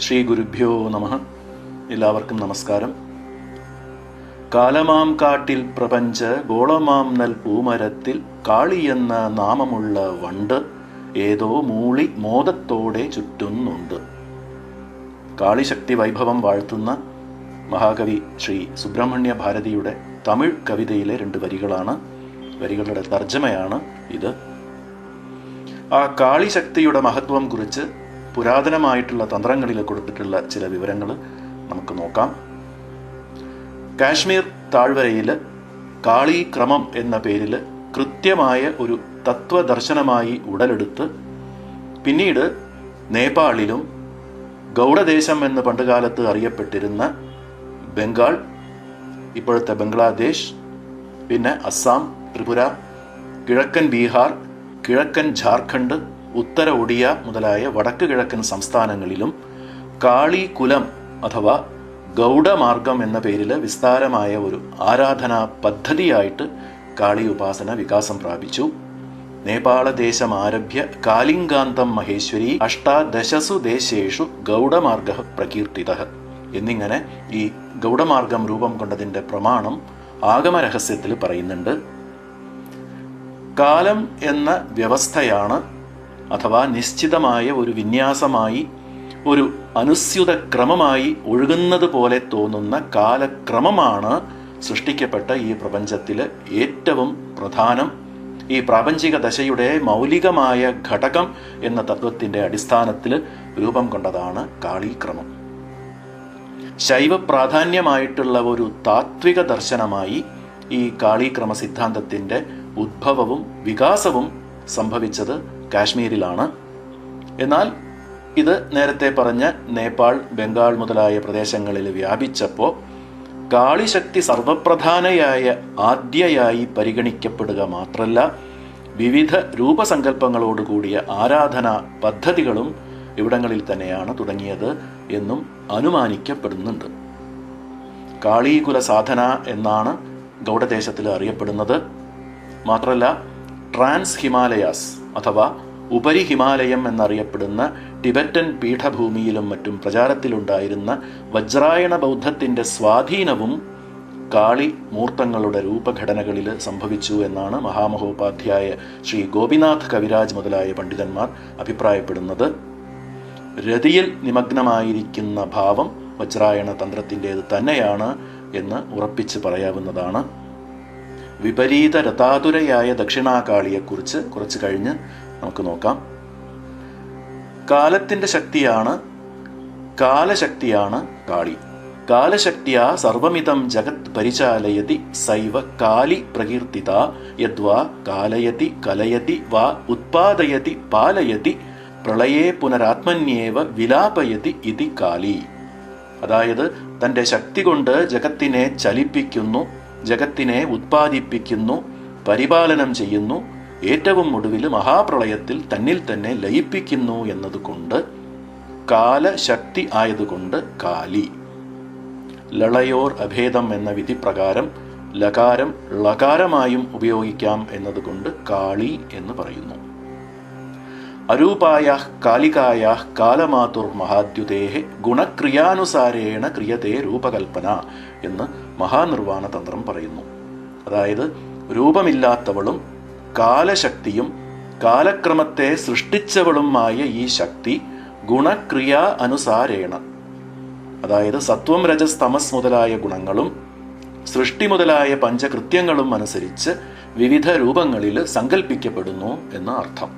ശ്രീ ഗുരുഭ്യോ നമ. എല്ലാവർക്കും നമസ്കാരം. കാലമാം കാട്ടിൽ പ്രപഞ്ച ഗോളമാം നൽ പൂമരത്തിൽ കാളി എന്ന നാമമുള്ള വണ്ട് ഏതോ മൂളി മോദത്തോടെ ചുറ്റുന്നുണ്ട്. കാളിശക്തി വൈഭവം വാഴ്ത്തുന്ന മഹാകവി ശ്രീ സുബ്രഹ്മണ്യ ഭാരതിയുടെ തമിഴ് കവിതയിലെ രണ്ട് വരികളാണ്. വരികളുടെ തർജമയാണ് ഇത്. ആ കാളിശക്തിയുടെ മഹത്വം കുറിച്ച് പുരാതനമായിട്ടുള്ള തന്ത്രങ്ങളിൽ കൊടുത്തിട്ടുള്ള ചില വിവരങ്ങൾ നമുക്ക് നോക്കാം. കാശ്മീർ താഴ്വരയിൽ കാളി ക്രമം എന്ന പേരിൽ കൃത്യമായ ഒരു തത്വദർശനമായി ഉടലെടുത്ത് പിന്നീട് നേപ്പാളിലും ഗൗഡദേശം എന്ന് പണ്ടുകാലത്ത് അറിയപ്പെട്ടിരുന്ന ബംഗാൾ ഇപ്പോഴത്തെ ബംഗ്ലാദേശ് പിന്നെ അസ്സാം ത്രിപുര കിഴക്കൻ ബീഹാർ കിഴക്കൻ ജാർഖണ്ഡ് ഉത്തര ഒഡിയ മുതലായ വടക്ക് കിഴക്കൻ സംസ്ഥാനങ്ങളിലും കാളി കുലം അഥവാ ഗൗഡമാർഗം എന്ന പേരിൽ വിസ്താരമായ ഒരു ആരാധനാ പദ്ധതിയായിട്ട് കാളി ഉപാസന വികാസം പ്രാപിച്ചു. നേപ്പാളദേശം ആരഭ്യ കാലിംഗാന്തം മഹേശ്വരി അഷ്ടാദശസു ദേശേഷു ഗൗഡമാർഗ പ്രകീർത്തിത എന്നിങ്ങനെ ഈ ഗൗഡമാർഗം രൂപം കൊണ്ടതിന്റെ പ്രമാണം ആഗമരഹസ്യത്തിൽ പറയുന്നുണ്ട്. കാലം എന്ന വ്യവസ്ഥയാണ് അഥവാ നിശ്ചിതമായ ഒരു വിന്യാസമായി ഒരു അനുസ്യുത ക്രമമായി ഒഴുകുന്നത് പോലെ തോന്നുന്ന കാലക്രമമാണ് സൃഷ്ടിക്കപ്പെട്ട ഈ പ്രപഞ്ചത്തിൽ ഏറ്റവും പ്രധാനം. ഈ പ്രാപഞ്ചിക ദശയുടെ മൗലികമായ ഘടകം എന്ന തത്വത്തിന്റെ അടിസ്ഥാനത്തിൽ രൂപം കൊണ്ടതാണ് കാളീക്രമം. ശൈവ പ്രാധാന്യമായിട്ടുള്ള ഒരു താത്വിക ദർശനമായി ഈ കാളീക്രമ സിദ്ധാന്തത്തിന്റെ ഉദ്ഭവവും വികാസവും സംഭവിച്ചത് കാശ്മീരിലാണ്. എന്നാൽ ഇത് നേരത്തെ പറഞ്ഞ നേപ്പാൾ ബംഗാൾ മുതലായ പ്രദേശങ്ങളിൽ വ്യാപിച്ചപ്പോൾ കാളിശക്തി സർവപ്രധാനയായ ആദ്യയായി പരിഗണിക്കപ്പെടുക മാത്രമല്ല വിവിധ രൂപസങ്കല്പങ്ങളോടുകൂടിയ ആരാധനാ പദ്ധതികളും ഇവിടങ്ങളിൽ തന്നെയാണ് തുടങ്ങിയത് എന്നും അനുമാനിക്കപ്പെടുന്നുണ്ട്. കാളീകുല സാധന എന്നാണ് ഗൗഡദേശത്തിൽ അറിയപ്പെടുന്നത്. മാത്രമല്ല ട്രാൻസ് ഹിമാലയാസ് അഥവാ ഉപരി ഹിമാലയം എന്നറിയപ്പെടുന്ന ടിബറ്റൻ പീഠഭൂമിയിലും മറ്റും പ്രചാരത്തിലുണ്ടായിരുന്ന വജ്രായണ ബൗദ്ധത്തിന്റെ സ്വാധീനവും കാളി മൂർത്തങ്ങളുടെ രൂപഘടനകളിൽ സംഭവിച്ചു എന്നാണ് മഹാമഹോപാധ്യായ ശ്രീ ഗോപിനാഥ് കവിരാജ് മുതലായ പണ്ഡിതന്മാർ അഭിപ്രായപ്പെടുന്നത്. രതിയിൽ നിമഗ്നമായിരിക്കുന്ന ഭാവം വജ്രായണ തന്ത്രത്തിന്റേത് തന്നെയാണ് എന്ന് ഉറപ്പിച്ച് പറയാവുന്നതാണ്. വിപരീത രഥാതുരയായ ദക്ഷിണാകാളിയെക്കുറിച്ച് കുറച്ച് കഴിഞ്ഞ് നമുക്ക് നോക്കാം. കാലത്തിന്റെ ശക്തിയാണ് കാലശക്തിയാണ് കാളി. കാലശക്തിയാ സർവമിതം ജഗത് പരിചാലയതി സൈവ കാലി പ്രകീർത്തിത. യദ്വാ കാലയതി കലയതി വാ ഉത്പാദയതി പാലയതി പ്രളയേ പുനരാത്മന്യേവ വിലാപയതി ഇതി കാലി അതായത് തന്റെ ശക്തി കൊണ്ട് ജഗത്തിനെ ചലിപ്പിക്കുന്നു ജഗത്തിനെ ഉത്പാദിപ്പിക്കുന്നു പരിപാലനം ചെയ്യുന്നു ഏറ്റവും ഒടുവിൽ മഹാപ്രളയത്തിൽ തന്നിൽ തന്നെ ലയിപ്പിക്കുന്നു എന്നതുകൊണ്ട് കാലശക്തി ആയതുകൊണ്ട് കാലി. ലളയോർ അഭേദം എന്ന വിധിപ്രകാരം ലകാരം ലകാരമായും ഉപയോഗിക്കാം എന്നതുകൊണ്ട് കാളി എന്ന് പറയുന്നു. അരൂപായ കാലികായ കാലമാതുർ മഹാദ്യുതേഹ ഗുണക്രിയാനുസാരേണ ക്രിയതേ രൂപകൽപ്പന എന്ന് മഹാനിർവാണ തന്ത്രം പറയുന്നു. അതായത് രൂപമില്ലാത്തവളും കാലശക്തിയും കാലക്രമത്തെ സൃഷ്ടിച്ചവളുമായ ഈ ശക്തി ഗുണക്രിയ അനുസാരേണ. അതായത് സത്വം രജസ് തമസ് മുതലായ ഗുണങ്ങളും സൃഷ്ടി മുതലായ പഞ്ചകൃത്യങ്ങളും അനുസരിച്ച് വിവിധ രൂപങ്ങളിൽ സങ്കല്പിക്കപ്പെടുന്നു എന്ന അർത്ഥം.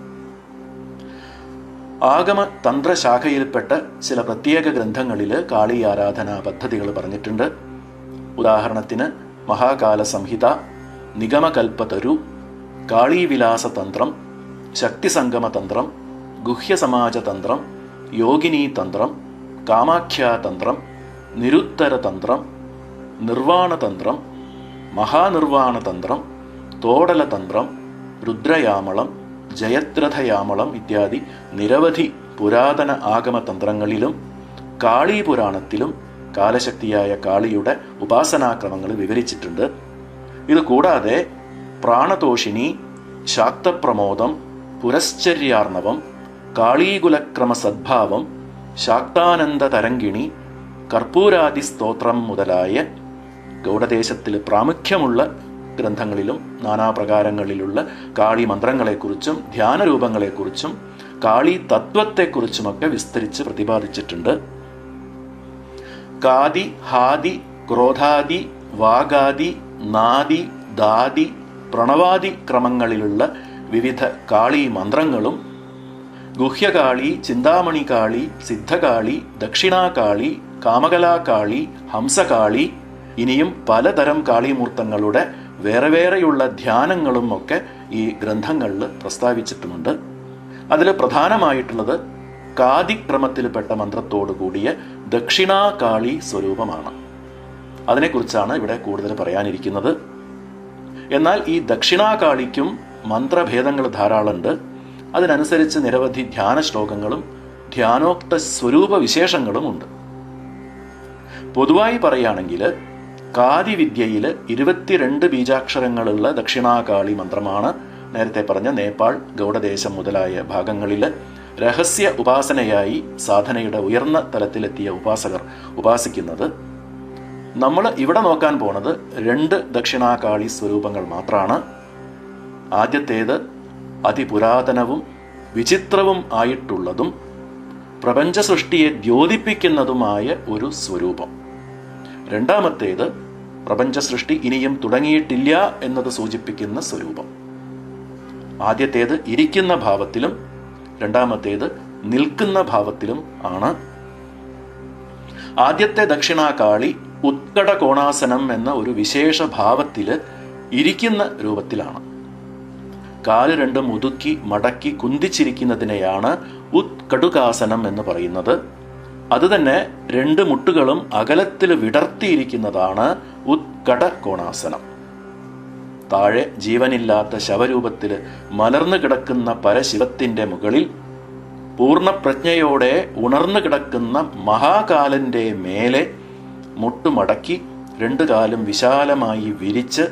ആഗമ തന്ത്രശാഖയിൽപ്പെട്ട ചില പ്രത്യേക ഗ്രന്ഥങ്ങളിൽ കാളി ആരാധനാ പദ്ധതികൾ പറഞ്ഞിട്ടുണ്ട്. ഉദാഹരണത്തിന് മഹാകാല സംഹിത നിഗമകൽപ്പതരു കാളീവിലാസ തന്ത്രം ശക്തിസംഗമ തന്ത്രം തന്ത്രം യോഗിനീ തന്ത്രം കാമാഖ്യാ തന്ത്രം നിരുത്തര നിർവാണ രുദ്രയാമളം ജയദ്രഥയാമളം ഇത്യാദി നിരവധി പുരാതന ആഗമതന്ത്രങ്ങളിലും കാളി പുരാണത്തിലും കാലശക്തിയായ കാളിയുടെ ഉപാസനാക്രമങ്ങൾ വിവരിച്ചിട്ടുണ്ട്. ഇത് കൂടാതെ പ്രാണതോഷിണി ശാക്തപ്രമോദം പുരശ്ചര്യാർണവം കാളീകുലക്രമ സദ്ഭാവം ശാക്താനന്ദ തരങ്കിണി കർപ്പൂരാദി സ്തോത്രം മുതലായ ഗൗഡദേശത്തിൽ പ്രാമുഖ്യമുള്ള ഗ്രന്ഥങ്ങളിലും നാനാപ്രകാരങ്ങളിലുള്ള കാളി മന്ത്രങ്ങളെക്കുറിച്ചും ധ്യാനരൂപങ്ങളെക്കുറിച്ചും കാളി തത്വത്തെക്കുറിച്ചുമൊക്കെ വിസ്തരിച്ച് പ്രതിപാദിച്ചിട്ടുണ്ട്. കാതി ഹാദി ക്രോധാദി വാഗാദി നാദി ദാദി പ്രണവാദി ക്രമങ്ങളിലുള്ള വിവിധ കാളി മന്ത്രങ്ങളും ഗുഹ്യകാളി ചിന്താമണി കാളി സിദ്ധകാളി ദക്ഷിണാകാളി കാമകലാകാളി ഹംസകാളി ഇനിയും പലതരം കാളിമൂർത്തങ്ങളുടെ വേറെ വേറെയുള്ള ധ്യാനങ്ങളും ഒക്കെ ഈ ഗ്രന്ഥങ്ങളിൽ പ്രസ്താവിച്ചിട്ടുമുണ്ട്. അതിൽ പ്രധാനമായിട്ടുള്ളത് കാതിക്രമത്തിൽപ്പെട്ട മന്ത്രത്തോടു കൂടിയ ദക്ഷിണാകാളി സ്വരൂപമാണ്. അതിനെക്കുറിച്ചാണ് ഇവിടെ കൂടുതൽ പറയാനിരിക്കുന്നത്. എന്നാൽ ഈ ദക്ഷിണാകാളിക്കും മന്ത്രഭേദങ്ങൾ ധാരാളമുണ്ട് അതിനനുസരിച്ച് നിരവധി ധ്യാന ശ്ലോകങ്ങളും ധ്യാനോക്ത സ്വരൂപ വിശേഷങ്ങളും ഉണ്ട്. പൊതുവായി പറയുകയാണെങ്കിൽ കാതിവിദ്യയിൽ ഇരുപത്തിരണ്ട് ബീജാക്ഷരങ്ങളുള്ള ദക്ഷിണാകാളി മന്ത്രമാണ്. നേരത്തെ പറഞ്ഞ നേപ്പാൾ ഗൗഡദേശം മുതലായ ഭാഗങ്ങളിൽ രഹസ്യ ഉപാസനയായി സാധനയുടെ ഉയർന്ന തലത്തിലെത്തിയ ഉപാസകർ ഉപാസിക്കുന്നത് നമ്മൾ ഇവിടെ നോക്കാൻ പോണത് രണ്ട് ദക്ഷിണാകാളി സ്വരൂപങ്ങൾ മാത്രമാണ് ആദ്യത്തേത് അതിപുരാതനവും വിചിത്രവും ആയിട്ടുള്ളതും പ്രപഞ്ച സൃഷ്ടിയെ ദ്യോതിപ്പിക്കുന്നതുമായ ഒരു സ്വരൂപം. രണ്ടാമത്തേത് പ്രപഞ്ച സൃഷ്ടി ഇനിയും തുടങ്ങിയിട്ടില്ല എന്നത് സൂചിപ്പിക്കുന്ന സ്വരൂപം. ആദ്യത്തേത് ഇരിക്കുന്ന ഭാവത്തിലും രണ്ടാമത്തേത് നിൽക്കുന്ന ഭാവത്തിലും ആണ്. ആദ്യത്തെ ദക്ഷിണാകാളി ഉത്കട കോണാസനം എന്ന ഒരു വിശേഷ ഭാവത്തിൽ ഇരിക്കുന്ന രൂപത്തിലാണ്. കാൽ രണ്ടും ഒതുക്കി മടക്കി കുന്തിച്ചിരിക്കുന്നതിനെയാണ് ഉത്കടുകാസനം എന്ന് പറയുന്നത്. അതുതന്നെ രണ്ട് മുട്ടുകളും അകലത്തിൽ വിടർത്തിയിരിക്കുന്നതാണ് ഉത്കട കോണാസനം. താഴെ ജീവനില്ലാത്ത ശവരൂപത്തിൽ മലർന്നു കിടക്കുന്ന പരശിവത്തിന്റെ മുകളിൽ പൂർണപ്രജ്ഞയോടെ ഉണർന്നു കിടക്കുന്ന മഹാകാലന്റെ മേലെ മുട്ടുമടക്കി രണ്ടു കാലും വിശാലമായി വിരിച്ച്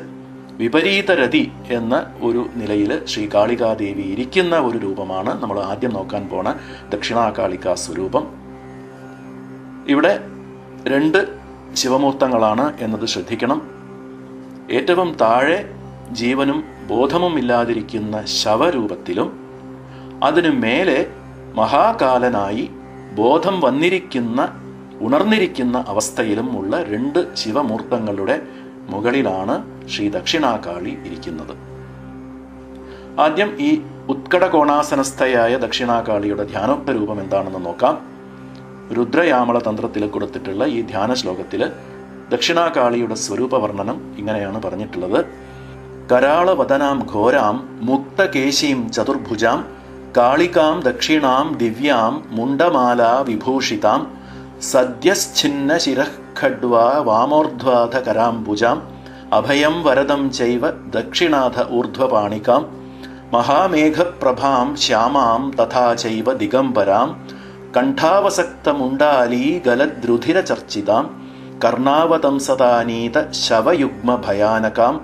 വിപരീതരതി എന്ന ഒരു നിലയിൽ ശ്രീ കാളികാദേവി ഇരിക്കുന്ന ഒരു രൂപമാണ് നമ്മൾ ആദ്യം നോക്കാൻ പോണ ദക്ഷിണാകാളിക സ്വരൂപം. ഇവിടെ രണ്ട് ശിവമൂർത്തങ്ങളാണ് എന്നത് ശ്രദ്ധിക്കണം. ഏറ്റവും താഴെ ജീവനും ബോധമും ഇല്ലാതിരിക്കുന്ന ശവരൂപത്തിലും അതിനു മേലെ മഹാകാലനായി ബോധം വന്നിരിക്കുന്ന ഉണർന്നിരിക്കുന്ന അവസ്ഥയിലും ഉള്ള രണ്ട് ശിവമൂർത്തങ്ങളുടെ മുകളിലാണ് ശ്രീ ദക്ഷിണാകാളി ഇരിക്കുന്നത്. ആദ്യം ഈ ഉത്കട കോണാസനസ്ഥയായ ദക്ഷിണാകാളിയുടെ ധ്യാനോക്ത രൂപം എന്താണെന്ന് നോക്കാം. രുദ്രയാമള തന്ത്രത്തിൽ കൊടുത്തിട്ടുള്ള ഈ ധ്യാന ശ്ലോകത്തിൽ ദക്ഷിണാകാളിയുടെ സ്വരൂപ വർണനം ഇങ്ങനെയാണ് പറഞ്ഞിട്ടുള്ളത്. കരാളവദനാം ഘോരാം മുക്തകേശീം ചതുർഭുജാം കാളികാം ദക്ഷിണാം ദിവ്യാം മുണ്ടമാല വിഭൂഷിതാം സദ്യശ്ഛിന്ന ശിരഃഖഡ്വാ വാമോർധ്വാധ കരാംബുജാം അഭയം വരദം ചൈവ ദക്ഷിണാഥ ഊർധ്വപാണികാം മഹാമേഘപ്രഭാം ശ്യാമാം തഥാ ചൈവ ദിഗംബരാം കണ്ഠാവസക്തമുണ്ടാലീ ഗലദ്രുധിരചർച്ചിതാം കർണാവതംസദാനീത ശവയുഗ്മഭയാനകാം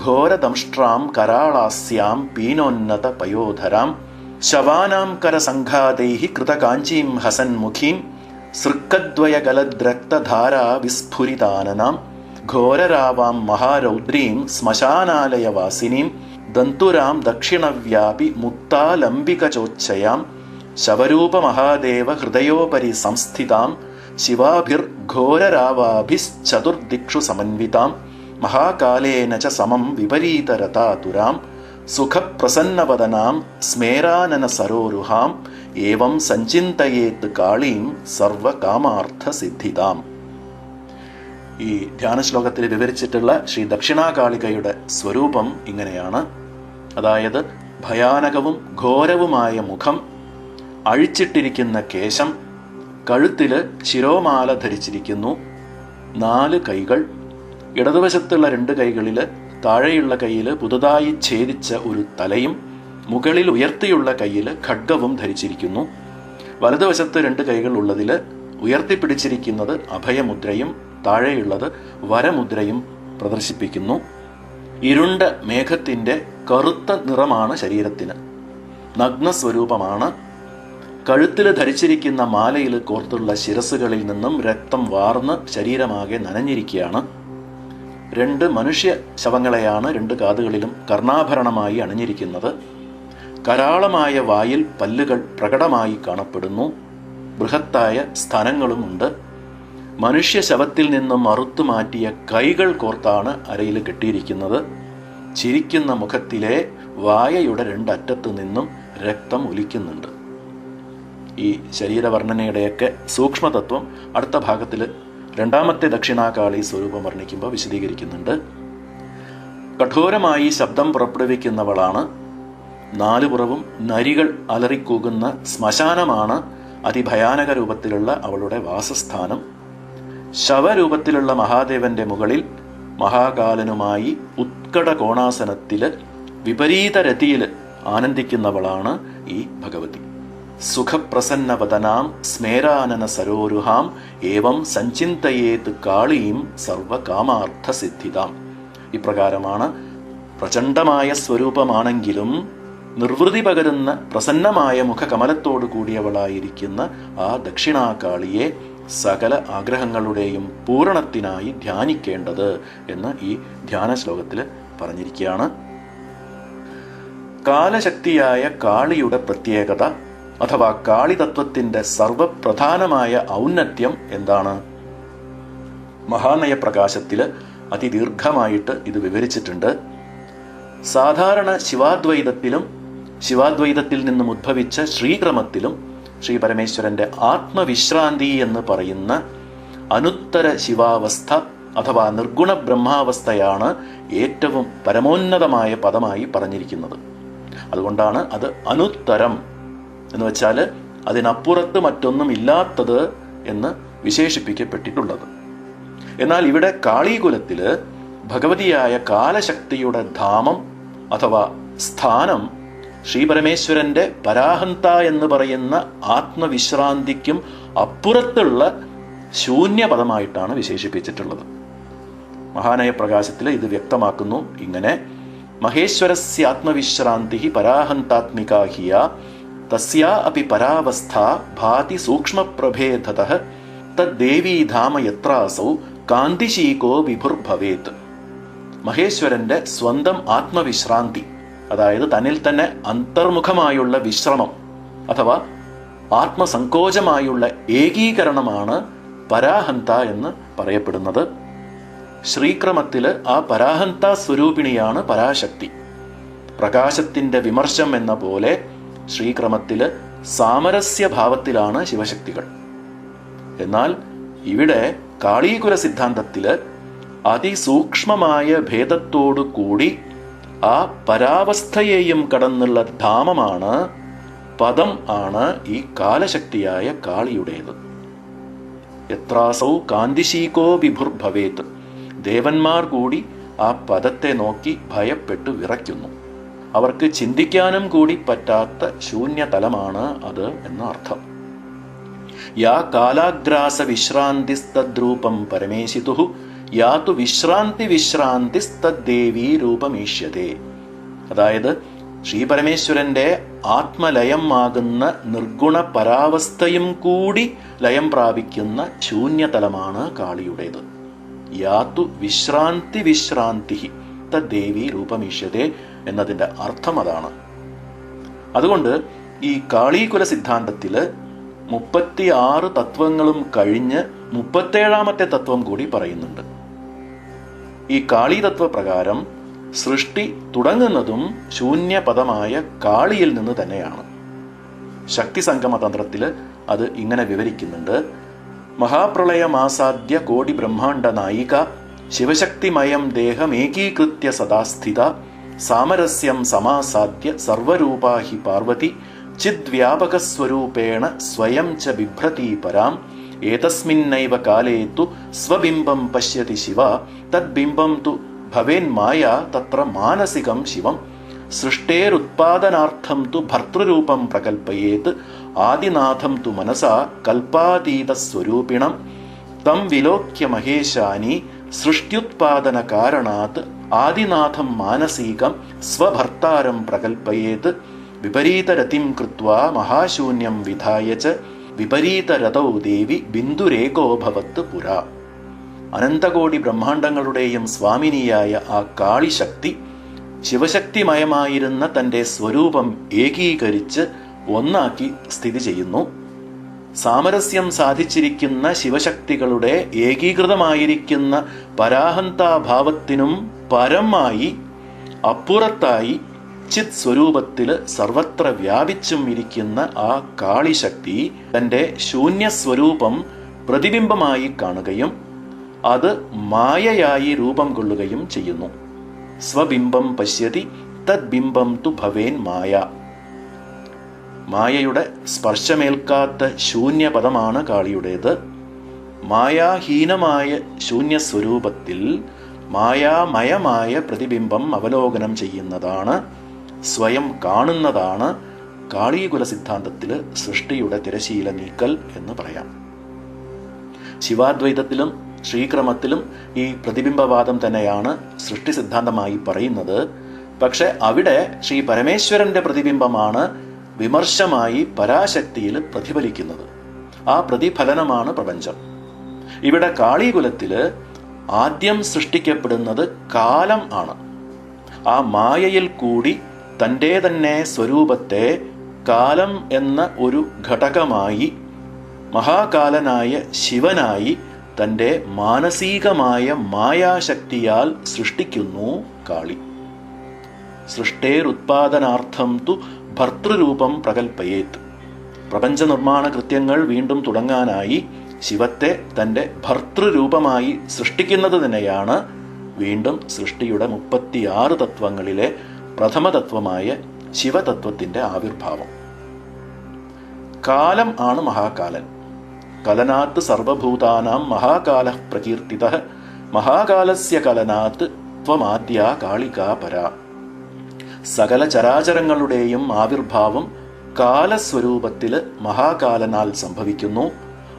ഘോരദംഷ്ട്രാം കരാളാസ്യാം പീനോന്നത പയോധരാം ശവാനാം കരസംഘാതൈ കൃതകാഞ്ചീം ഹസന്മുഖീം സൃക്കദ്വയഗലദ്രക്തധാരാ വിസ്ഫുരിതാനനാം ഘോരരാവാം മഹാരൗദ്രീം ശ്മശാനാലയവാസിനീം ദന്തുരാം ദക്ഷിണവ്യാപി മുക്താലംബികചോച്ചയാം ശവരൂപമഹാദേവ ഹൃദയോപരി സംസ്ഥിതാം ശിവാഭിർഘോരരാവാഭിശ്ചതുർദിക്ഷു സമന്വിതാം മഹാകാലേന ച സമം വിപരീതരതാതുരാം സുഖപ്രസന്നവദനാം സ്മേരാനന സരോരുഹാം ഏവം സഞ്ചിന്തയേത് കാളീം സർവകാമാർത്ഥ സിദ്ധിതാം ഈ ധ്യാന ശ്ലോകത്തിൽ വിവരിച്ചിട്ടുള്ള ശ്രീ ദക്ഷിണാകാളികയുടെ സ്വരൂപം ഇങ്ങനെയാണ്. അതായത് ഭയാനകവും ഘോരവുമായ മുഖം അഴിച്ചിട്ടിരിക്കുന്ന കേശം കഴുത്തിൽ ശിരോമാല ധരിച്ചിരിക്കുന്നു നാല് കൈകൾ ഇടതുവശത്തുള്ള രണ്ട് കൈകളിൽ താഴെയുള്ള കയ്യിൽ പുതുതായി ഛേദിച്ച ഒരു തലയും മുകളിൽ ഉയർത്തിയുള്ള കയ്യിൽ ഖഡ്ഗവും ധരിച്ചിരിക്കുന്നു. വലതുവശത്ത് രണ്ട് കൈകൾ ഉള്ളതിൽ ഉയർത്തിപ്പിടിച്ചിരിക്കുന്നത് അഭയമുദ്രയും താഴെയുള്ളത് വരമുദ്രയും പ്രദർശിപ്പിക്കുന്നു. ഇരുണ്ട മേഘത്തിന്റെ കറുത്ത നിറമാണ് ശരീരത്തിന്. നഗ്നസ്വരൂപമാണ്. കഴുത്തിൽ ധരിച്ചിരിക്കുന്ന മാലയിൽ കോർത്തുള്ള ശിരസുകളിൽ നിന്നും രക്തം വാർന്ന് ശരീരമാകെ നനഞ്ഞിരിക്കുകയാണ്. രണ്ട് മനുഷ്യ ശവങ്ങളെയാണ് രണ്ട് കാതുകളിലും കർണാഭരണമായി അണിഞ്ഞിരിക്കുന്നത്. കരാളമായ വായിൽ പല്ലുകൾ പ്രകടമായി കാണപ്പെടുന്നു. ബൃഹത്തായ സ്ഥലങ്ങളുമുണ്ട്. മനുഷ്യ ശവത്തിൽ നിന്നും അറുത്തു മാറ്റിയ കൈകൾ കോർത്താണ് അരയിൽ കെട്ടിയിരിക്കുന്നത്. ചിരിക്കുന്ന മുഖത്തിലെ വായയുടെ രണ്ടറ്റത്തു നിന്നും രക്തം ഒലിക്കുന്നുണ്ട്. ഈ ശരീരവർണനയുടെയൊക്കെ സൂക്ഷ്മതത്വം അടുത്ത ഭാഗത്തിൽ രണ്ടാമത്തെ ദക്ഷിണാകാളി സ്വരൂപം വർണിക്കുമ്പോൾ വിശദീകരിക്കുന്നുണ്ട്. കഠോരമായി ശബ്ദം പുറപ്പെടുവിക്കുന്നവളാണ്. നാലുപുറവും നരികൾ അലറിക്കൂകുന്ന ശ്മശാനമാണ് അതിഭയാനക രൂപത്തിലുള്ള അവളുടെ വാസസ്ഥാനം. ശവരൂപത്തിലുള്ള മഹാദേവന്റെ മുകളിൽ മഹാകാലനുമായി ഉത്കട കോണാസനത്തിൽ വിപരീത രതിയിൽ ആനന്ദിക്കുന്നവളാണ് ഈ ഭഗവതി. സുഖപ്രസന്നവദനാം സ്മേരാനന സരോരുഹാം ഏവം സഞ്ചിന്തയേത് കാളിയും സർവകാമാർത്ഥ സിദ്ധിതാം ഇപ്രകാരമാണ് പ്രചണ്ഡമായ സ്വരൂപമാണെങ്കിലും നിർവൃതി പകരുന്ന പ്രസന്നമായ മുഖകമലത്തോടു കൂടിയവളായിരിക്കുന്ന ആ ദക്ഷിണാകാളിയെ സകല ആഗ്രഹങ്ങളുടെയും പൂരണത്തിനായി ധ്യാനിക്കേണ്ടത് എന്ന് ഈ ധ്യാന ശ്ലോകത്തിൽ പറഞ്ഞിരിക്കുകയാണ്. കാലശക്തിയായ കാളിയുടെ പ്രത്യേകത അഥവാ കാളിതത്വത്തിന്റെ സർവപ്രധാനമായ ഔന്നത്യം എന്താണ്? മഹാനയ പ്രകാശത്തിൽ അതിദീർഘമായിട്ട് ഇത് വിവരിച്ചിട്ടുണ്ട്. സാധാരണ ശിവാദ്വൈതത്തിലും ശിവാദ്വൈതത്തിൽ നിന്നും ഉദ്ഭവിച്ച ശ്രീക്രമത്തിലും ശ്രീ പരമേശ്വരന്റെ ആത്മവിശ്രാന്തി എന്ന് പറയുന്ന അനുത്തര ശിവാവസ്ഥ അഥവാ നിർഗുണ ബ്രഹ്മാവസ്ഥയാണ് ഏറ്റവും പരമോന്നതമായ പദമായി പറഞ്ഞിരിക്കുന്നത്. അതുകൊണ്ടാണ് അത് അനുത്തരം എന്ന് വെച്ചാൽ അതിനപ്പുറത്ത് മറ്റൊന്നും ഇല്ലാത്തത് എന്ന് വിശേഷിപ്പിക്കപ്പെട്ടിട്ടുള്ളത്. എന്നാൽ ഇവിടെ കാളീകുലത്തിൽ ഭഗവതിയായ കാലശക്തിയുടെ ധാമം അഥവാ സ്ഥാനം ശ്രീപരമേശ്വരന്റെ പരാഹന്ത എന്ന് പറയുന്ന ആത്മവിശ്രാന്തിക്കും അപ്പുറത്തുള്ള ശൂന്യപദമായിട്ടാണ് വിശേഷിപ്പിച്ചിട്ടുള്ളത്. മഹാനയ പ്രകാശത്തിൽ ഇത് വ്യക്തമാക്കുന്നു. ഇങ്ങനെ മഹേശ്വരസ്യ ആത്മവിശ്രാന്തി പരാഹന്താത്മിക ഹിയ തസ്യാ അപി പരാവസ്ഥ ഭാതി സൂക്ഷ്മപ്രഭേദത തദ്ദേവീധാമ യത്രാസൗ കാന്തിശീകോ വിഭുർഭവേത് മഹേശ്വരന്റെ സ്വന്തം ആത്മവിശ്രാന്തി അതായത് തന്നിൽ തന്നെ അന്തർമുഖമായുള്ള വിശ്രമം അഥവാ ആത്മസങ്കോചമായുള്ള ഏകീകരണമാണ് പരാഹന്ത എന്ന് പറയപ്പെടുന്നത്. ശ്രീക്രമത്തിൽ ആ പരാഹന്ത സ്വരൂപിണിയാണ് പരാശക്തി. പ്രകാശത്തിന്റെ വിമർശം എന്ന പോലെ ശ്രീക്രമത്തിൽ സാമരസ്യ ഭാവത്തിലാണ് ശിവശക്തികൾ. എന്നാൽ ഇവിടെ കാളീകുല സിദ്ധാന്തത്തിൽ അതിസൂക്ഷ്മമായ ഭേദത്തോടു കൂടി ആ പരാവസ്ഥയെയും കടന്നുള്ള ധാമമാണ് പദം ആണ് ഈ കാലശക്തിയായ കാളിയുടേത്. എത്രാസൗ കാന്തിശീകോ വിഭുർഭവേത്. ദേവന്മാർ കൂടി ആ പദത്തെ നോക്കി ഭയപ്പെട്ടു വിറയ്ക്കുന്നു. അവർക്ക് ചിന്തിക്കാനും കൂടി പറ്റാത്ത ശൂന്യതലമാണ് അത് എന്ന അർത്ഥം യാ കാലാഗ്രാസ വിശ്രാന്തിസ്തദ്രൂപം പരമേശിതു യാതു വിശ്രാന്തി വിശ്രാന്തിസ്തദ്ദേവീ രൂപമീഷ്യതേ അതായത് ശ്രീ പരമേശ്വരന്റെ ആത്മലയം ആകുന്ന നിർഗുണ പരാവസ്ഥയും കൂടി ലയം പ്രാപിക്കുന്ന ശൂന്യതലമാണ് കാളിയുടേത്. യാതു വിശ്രാന്തി വിശ്രാന്തി തദ്ദേവി രൂപമീഷ്യതേ എന്നതിന്റെ അർത്ഥം അതാണ്. അതുകൊണ്ട് ഈ കാളീകുല സിദ്ധാന്തത്തിൽ മുപ്പത്തി ആറ് തത്വങ്ങളും കഴിഞ്ഞ് മുപ്പത്തേഴാമത്തെ തത്വം കൂടി പറയുന്നുണ്ട്. ഈ കാളി തത്വ പ്രകാരം സൃഷ്ടി തുടങ്ങുന്നതും ശൂന്യപദമായ കാളിയിൽ നിന്ന് തന്നെയാണ്. ശക്തി സംഗമ തന്ത്രത്തിൽ അത് ഇങ്ങനെ വിവരിക്കുന്നുണ്ട്. മഹാപ്രളയമാസാദ്യ കോടി ബ്രഹ്മാണ്ഡ നായിക ശിവശക്തിമയം ദേഹം ഏകീകൃത്യ സദാസ്ഥിത സാമരസ്യം സമാസാദ്യ സർവരൂപാ ഹി പാർവതി ചിദ്വ്യാപകസ്വരൂപേണ സ്വയം ച ബിഭ്രതി പരാം. ഏതസ്മിന്നൈവ കാലേ തു സ്വബിംബം പശ്യതി ശിവ. തദ്ബിംബം തു ഭവേന്മായ തത്ര മാനസികം ശിവം. സൃഷ്ടേരുത്പാദനാർത്ഥം തു ഭർത്തൃരൂപം പ്രകൽപ്പയേത്. ആദിനാഥം തു മനസാ കൽപ്പാതീതസ്വരൂപിണം തം വിലോക്യ മഹേശാനി സൃഷ്ട്യുത്പാദന കാരണാത് ആദിനാഥം മാനസികം സ്വഭർത്താരം പ്രകൽപ്പയേത് വിപരീതരതിം കൃത്വ മഹാശൂന്യം വിധായ ച ദേവി ബിന്ദുരേകോഭവത്ത് പുര. അനന്തകോടി ബ്രഹ്മാണ്ടങ്ങളുടെയും സ്വാമിനിയായ ആ കാളിശക്തി ശിവശക്തിമയമായിരുന്ന തന്റെ സ്വരൂപം ഏകീകരിച്ച് ഒന്നാക്കി സ്ഥിതി ചെയ്യുന്നു. സാമരസ്യം സാധിച്ചിരിക്കുന്ന ശിവശക്തികളുടെ ഏകീകൃതമായിരിക്കുന്ന പരാഹന്താഭാവത്തിനും പരമായി അപ്പുറത്തായി ചിത് സ്വരൂപത്തിൽ സർവത്ര വ്യാപിച്ചും ഇരിക്കുന്ന ആ കാളിശക്തി തന്റെ ശൂന്യസ്വരൂപം പ്രതിബിംബമായി കാണുകയും അത് മായയായി രൂപം കൊള്ളുകയും ചെയ്യുന്നു. സ്വബിംബം പശ്യതി തദ്ബിംബം തു ഭവേൻ മായ. മായയുടെ സ്പർശമേൽക്കാത്ത ശൂന്യപദമാണ് കാളിയുടേത്. മായാഹീനമായ ശൂന്യ സ്വരൂപത്തിൽ മായാമയമായ പ്രതിബിംബം അവലോകനം ചെയ്യുന്നതാണ് സ്വയം കാണുന്നതാണ് കാളീകുല സിദ്ധാന്തത്തിൽ സൃഷ്ടിയുടെ തിരശീല നീക്കൽ എന്ന് പറയാം. ശിവാദ്വൈതത്തിലും ശ്രീക്രമത്തിലും ഈ പ്രതിബിംബവാദം തന്നെയാണ് സൃഷ്ടി സിദ്ധാന്തമായി പറയുന്നത്. പക്ഷെ അവിടെ ശ്രീ പരമേശ്വരന്റെ പ്രതിബിംബമാണ് വിമർശമായി പരാശക്തിയിൽ പ്രതിഫലിക്കുന്നത്. ആ പ്രതിഫലനമാണ് പ്രപഞ്ചം. ഇവിടെ കാളീകുലത്തിൽ ആദ്യം സൃഷ്ടിക്കപ്പെടുന്നത് കാലം ആണ്. ആ മായയിൽ കൂടി തന്റെ തന്നെ സ്വരൂപത്തെ കാലം എന്ന ഒരു ഘടകമായി മഹാകാലനായ ശിവനായി തന്റെ മാനസികമായ മായാശക്തിയാൽ സൃഷ്ടിക്കുന്നു കാളി. സൃഷ്ടേരുത്പാദനാർത്ഥം തു ഭർത്തൃരൂപം പ്രകൽപ്പയേത്. പ്രപഞ്ച നിർമ്മാണ കൃത്യങ്ങൾ വീണ്ടും തുടങ്ങാനായി ശിവത്തെ തന്റെ ഭർത്തൃരൂപമായി സൃഷ്ടിക്കുന്നത് തന്നെയാണ് വീണ്ടും സൃഷ്ടിയുടെ മുപ്പത്തിയാറ് തത്വങ്ങളിലെ പ്രഥമ തത്വമായ ശിവതത്വത്തിന്റെ ആവിർഭാവം. കാലം ആണ് മഹാകാലൻ. കലനാത്ത് സർവഭൂതാനാം മഹാകാല പ്രകീർത്തിത. മഹാകാലസ്യ കലനാത്ത് ത്വമാദ്യ കാളികാ പര. സകല ചരാചരങ്ങളുടെയും ആവിർഭാവം കാലസ്വരൂപത്തിൽ മഹാകാലനാൽ സംഭവിക്കുന്നു.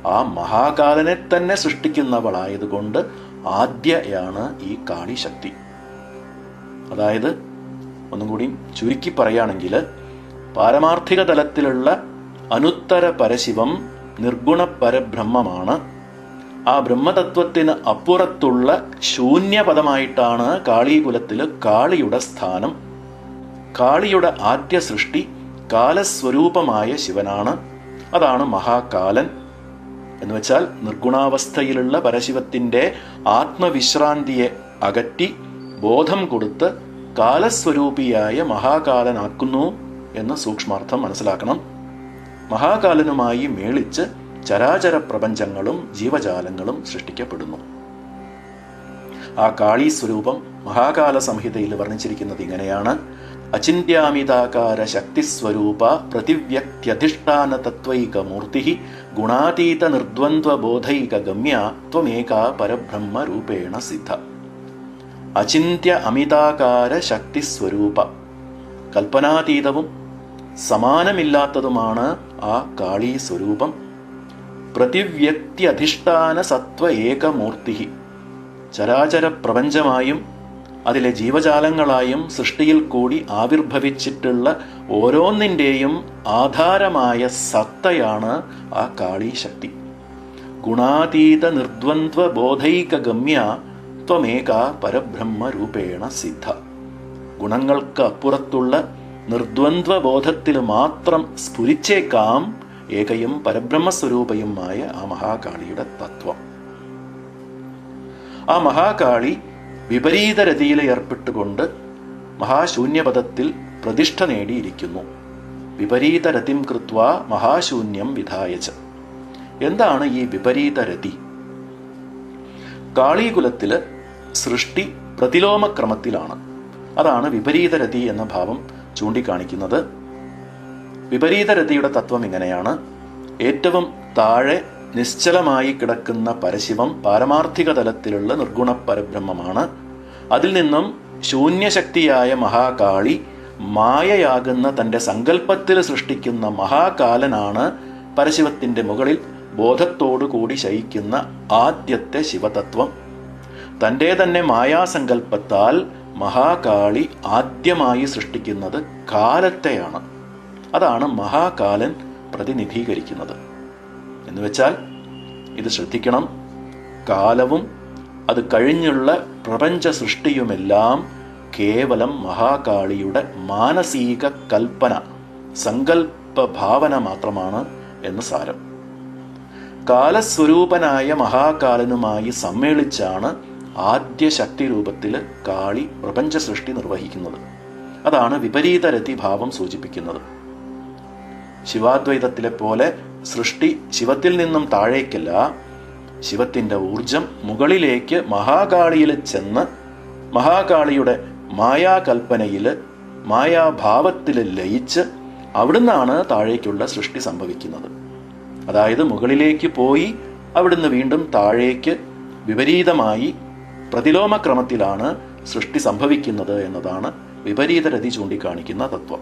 ആ മഹാകാലനെ തന്നെ സൃഷ്ടിക്കുന്നവളായതുകൊണ്ട് ആദ്യയാണ് ഈ കാളിശക്തി അതായത് ഒന്നും കൂടി ചുരുക്കി പറയുകയാണെങ്കിൽ പാരമാർത്ഥിക തലത്തിലുള്ള അനുത്തര പരശിവം നിർഗുണ പരബ്രഹ്മമാണ്. ആ ബ്രഹ്മതത്വത്തിന് അപ്പുറത്തുള്ള ശൂന്യപദമായിട്ടാണ് കാളീകുലത്തിൽ കാളിയുടെ സ്ഥാനം. കാളിയുടെ ആദ്യ സൃഷ്ടി കാലസ്വരൂപമായ ശിവനാണ്. അതാണ് മഹാകാലൻ. എന്ന് വെച്ചാൽ നിർഗുണാവസ്ഥയിലുള്ള പരശിവത്തിന്റെ ആത്മവിശ്രാന്തിയെ അകറ്റി ബോധം കൊടുത്ത് കാലസ്വരൂപിയായ മഹാകാലനാക്കുന്നു എന്ന് സൂക്ഷ്മാർത്ഥം മനസ്സിലാക്കണം. മഹാകാലനുമായി മേളിച്ച് ചരാചര പ്രപഞ്ചങ്ങളും ജീവജാലങ്ങളും സൃഷ്ടിക്കപ്പെടുന്നു. ആ കാളി സ്വരൂപം മഹാകാല സംഹിതയിൽ വർണിച്ചിരിക്കുന്നത് ഇങ്ങനെയാണ്. അചിന്യാമിതാകാര ശക്തിസ്വരൂപ പ്രതിവ്യക്തിയധിഷ്ഠാന തത്വൈക മൂർത്തി ഗുണാതീത നിർദ്വന്ദ്വബോധൈക ഗമ്യ ത്വമേക പരബ്രഹ്മ രൂപേണ സിദ്ധ. അചിന്യ അമിതാകാര ശക്തിസ്വരൂപ കൽപ്പനാതീതവും സമാനമില്ലാത്തതുമാണ് ആ കാളീ സ്വരൂപം പ്രതിവ്യക്തിയധിഷ്ഠാന സത്വ ഏകമൂർത്തി. ചരാചര പ്രപഞ്ചമായും അതിലെ ജീവജാലങ്ങളായും സൃഷ്ടിയിൽ കൂടി ആവിർഭവിച്ചിട്ടുള്ള ഓരോന്നിന്റെയും ആധാരമായ സത്തയാണ് ആ കാളീശക്തി. ഗുണാതീത നിർദ്വന്ദ്വ ബോധൈക ഗമ്യ ത്വമേക പരബ്രഹ്മ രൂപേണ സിദ്ധ. ഗുണങ്ങൾക്ക് അപ്പുറത്തുള്ള നിർദ്വന്ദ്വ ബോധത്തിൽ മാത്രം സ്ഫുരിച്ചേക്കാം ഏകയും പരബ്രഹ്മസ്വരൂപയുമായ ആ മഹാകാളിയുടെ തത്വം. ആ മഹാകാളി വിപരീത രതിയിൽ ഏർപ്പെട്ടുകൊണ്ട് മഹാശൂന്യപദത്തിൽ പ്രതിഷ്ഠ നേടിയിരിക്കുന്നു. വിപരീത രതിം കൃത്വ മഹാശൂന്യം വിധായച്ച് എന്താണ് ഈ വിപരീത രതി കാളീകുലത്തിൽ സൃഷ്ടി പ്രതിലോമക്രമത്തിലാണ്. അതാണ് വിപരീത രതി എന്ന ഭാവം ചൂണ്ടിക്കാണിക്കുന്നത്. വിപരീത രതിയുടെ തത്വം ഇങ്ങനെയാണ്. ഏറ്റവും താഴെ നിശ്ചലമായി കിടക്കുന്ന പരശിവം പാരമാർത്ഥിക തലത്തിലുള്ള നിർഗുണ പരബ്രഹ്മമാണ്. അതിൽ നിന്നും ശൂന്യശക്തിയായ മഹാകാളി മായയാകുന്ന തന്റെ സങ്കല്പത്തിൽ സൃഷ്ടിക്കുന്ന മഹാകാലനാണ് പരശിവത്തിന്റെ മുകളിൽ കൂടി ശയിക്കുന്ന ആദ്യത്തെ ശിവതത്വം. തന്റെ തന്നെ മായാസങ്കല്പത്താൽ മഹാകാളി ആദ്യമായി സൃഷ്ടിക്കുന്നത് കാലത്തെയാണ്. അതാണ് മഹാകാലൻ പ്രതിനിധീകരിക്കുന്നത്. എന്നുവെച്ചാൽ ഇത് ശ്രദ്ധിക്കണം. കാലവും അത് കഴിഞ്ഞുള്ള പ്രപഞ്ച സൃഷ്ടിയുമെല്ലാം കേവലം മഹാകാളിയുടെ മാനസിക കൽപ്പന സങ്കല്പ ഭാവന മാത്രമാണ് എന്ന് സാരം. കാലസ്വരൂപനായ മഹാകാലനുമായി സമ്മേളിച്ചാണ് ആദ്യ ശക്തി രൂപത്തിൽ കാളി പ്രപഞ്ച സൃഷ്ടി നിർവഹിക്കുന്നത്. അതാണ് വിപരീത ഭാവം സൂചിപ്പിക്കുന്നത്. ശിവാദ്വൈതത്തിലെ പോലെ സൃഷ്ടി ശിവത്തിൽ നിന്നും താഴേക്കല്ല ശിവത്തിന്റെ ഊർജം മുകളിലേക്ക് മഹാകാളിയിൽ ചെന്ന് മഹാകാളിയുടെ മായാകൽപ്പനയിൽ മായാഭാവത്തിൽ ലയിച്ച് അവിടുന്നാണ് താഴേക്കുള്ള സൃഷ്ടി സംഭവിക്കുന്നത്. അതായത് മുകളിലേക്ക് പോയി അവിടുന്ന് വീണ്ടും താഴേക്ക് വിപരീതമായി പ്രതിലോമക്രമത്തിലാണ് സൃഷ്ടി സംഭവിക്കുന്നത് എന്നതാണ് വിപരീതരതി ചൂണ്ടിക്കാണിക്കുന്ന തത്വം.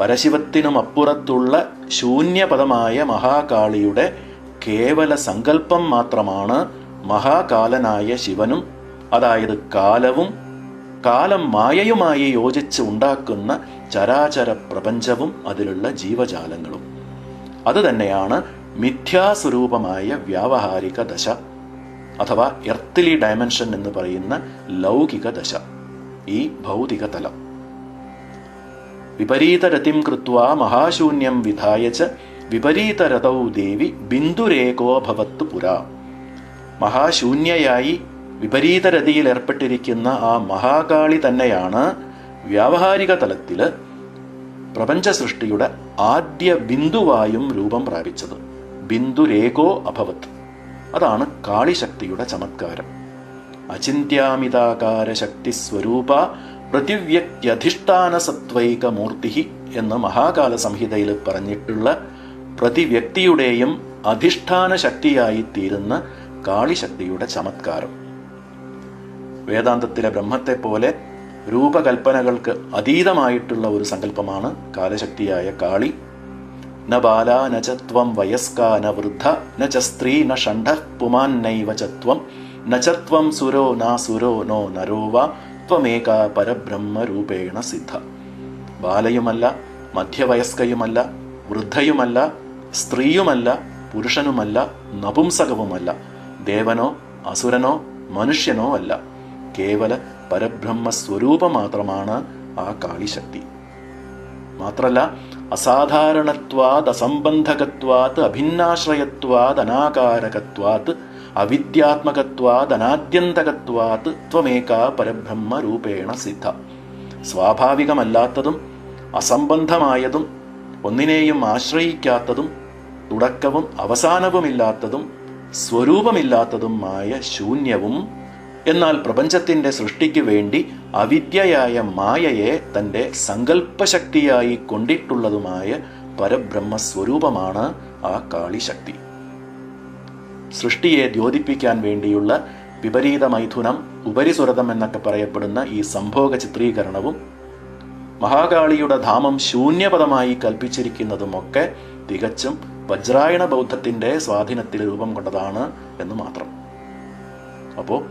പരശിവത്തിനുമപ്പുറത്തുള്ള ശൂന്യപദമായ മഹാകാളിയുടെ കേവല സങ്കല്പം മാത്രമാണ് മഹാകാലനായ ശിവനും അതായത് കാലവും കാലം മായയുമായി യോജിച്ച് ഉണ്ടാക്കുന്ന ചരാചര പ്രപഞ്ചവും അതിലുള്ള ജീവജാലങ്ങളും. അതുതന്നെയാണ് മിഥ്യാസ്വരൂപമായ വ്യാവഹാരിക ദശ അഥവാ എർത്തിലി ഡയമെൻഷൻ എന്ന് പറയുന്ന ലൗകിക ദശ ഈ ഭൗതിക തലം. വിപരീതരതിം കൃത്വ മഹാശൂന്യം വിധായ വിപരീതരതൗ ദേവി ബിന്ദുരേകോഭവത്തു പുര. മഹാശൂന്യയായി വിപരീതരതിയിൽ ഏർപ്പെട്ടിരിക്കുന്ന ആ മഹാകാളി തന്നെയാണ് വ്യാവഹാരിക തലത്തിൽ പ്രപഞ്ച സൃഷ്ടിയുടെ ആദ്യ ബിന്ദുവായും രൂപം പ്രാപിച്ചത്. ബിന്ദുരേകോ അഭവത് അതാണ് കാളിശക്തിയുടെ ചമത്കാരം. അചിന്യാമിതാകാര ശക്തി സ്വരൂപ പൃഥിവ്യക്തിയധിഷ്ഠാന സത്വൈക മൂർത്തി എന്ന് മഹാകാല സംഹിതയിൽ പറഞ്ഞിട്ടുള്ള പ്രതിവ്യക്തിയുടെയും അധിഷ്ഠാന ശക്തിയായി തീരുന്ന കാളിശക്തിയുടെ ചമത്കാരം. വേദാന്തത്തിലെ ബ്രഹ്മത്തെ പോലെ രൂപകൽപ്പനകൾക്ക് അതീതമായിട്ടുള്ള ഒരു സങ്കല്പമാണ് കാലശക്തിയായ കാളി. ന ബാല ന വയസ്ക ന വൃദ്ധ ന ച സ്ത്രീ ന ഷണ്ഠ പുമാൻ നൈവ ചത്വം ന ചത്വം സുരോ നാ സുരോ നോ നരോ വേക ത്വമേക പരബ്രഹ്മരൂപേണ സിദ്ധ. ബാലയുമല്ല മധ്യവയസ്കയുമല്ല വൃദ്ധയുമല്ല സ്ത്രീയുമല്ല പുരുഷനുമല്ല നപുംസകവുമല്ല. ദേവനോ അസുരനോ മനുഷ്യനോ അല്ല. കേവല പരബ്രഹ്മ സ്വരൂപം മാത്രമാണ് ആ കാളിശക്തി. മാത്രല്ല അസാധാരണത്വാത് അസംബന്ധകത്വാത് അഭിന്നാശ്രയത്വാത് അനാകാരകത്വാത് അവിദ്യാത്മകത്വാത് അനാദ്യന്തകത്വാത് ത്വമേക പരബ്രഹ്മ രൂപേണ സിദ്ധ. സ്വാഭാവികമല്ലാത്തതും അസംബന്ധമായതും ഒന്നിനെയും ആശ്രയിക്കാത്തതും തുടക്കവും അവസാനവുമില്ലാത്തതും സ്വരൂപമില്ലാത്തതുമായ ശൂന്യവും എന്നാൽ പ്രപഞ്ചത്തിന്റെ സൃഷ്ടിക്ക് വേണ്ടി അവിദ്യയായ മായയെ തന്റെ സങ്കല്പശക്തിയായി കൊണ്ടിട്ടുള്ളതുമായ പരബ്രഹ്മ സ്വരൂപമാണ് ആ കാളിശക്തി. സൃഷ്ടിയെ ദ്യോതിപ്പിക്കാൻ വേണ്ടിയുള്ള വിപരീത മൈഥുനം ഉപരിസുരതം എന്നൊക്കെ പറയപ്പെടുന്ന ഈ സംഭോഗ ചിത്രീകരണവും മഹാകാളിയുടെ ധാമം ശൂന്യപദമായി കൽപ്പിച്ചിരിക്കുന്നതുമൊക്കെ തികച്ചും വജ്രായണ ബൗദ്ധത്തിന്റെ സ്വാധീനത്തിൽ രൂപം കൊണ്ടതാണ് എന്ന് മാത്രം. അപ്പോൾ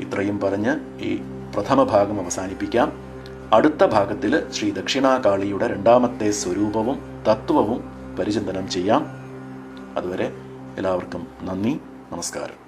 ഇത്രയും പറഞ്ഞ് ഈ പ്രഥമ ഭാഗം അവസാനിപ്പിക്കാം. അടുത്ത ഭാഗത്തിൽ ശ്രീ ദക്ഷിണാകാളിയുടെ രണ്ടാമത്തെ സ്വരൂപവും തത്വവും പരിചിന്തനം ചെയ്യാം. അതുവരെ എല്ലാവർക്കും നന്ദി നമസ്കാരം.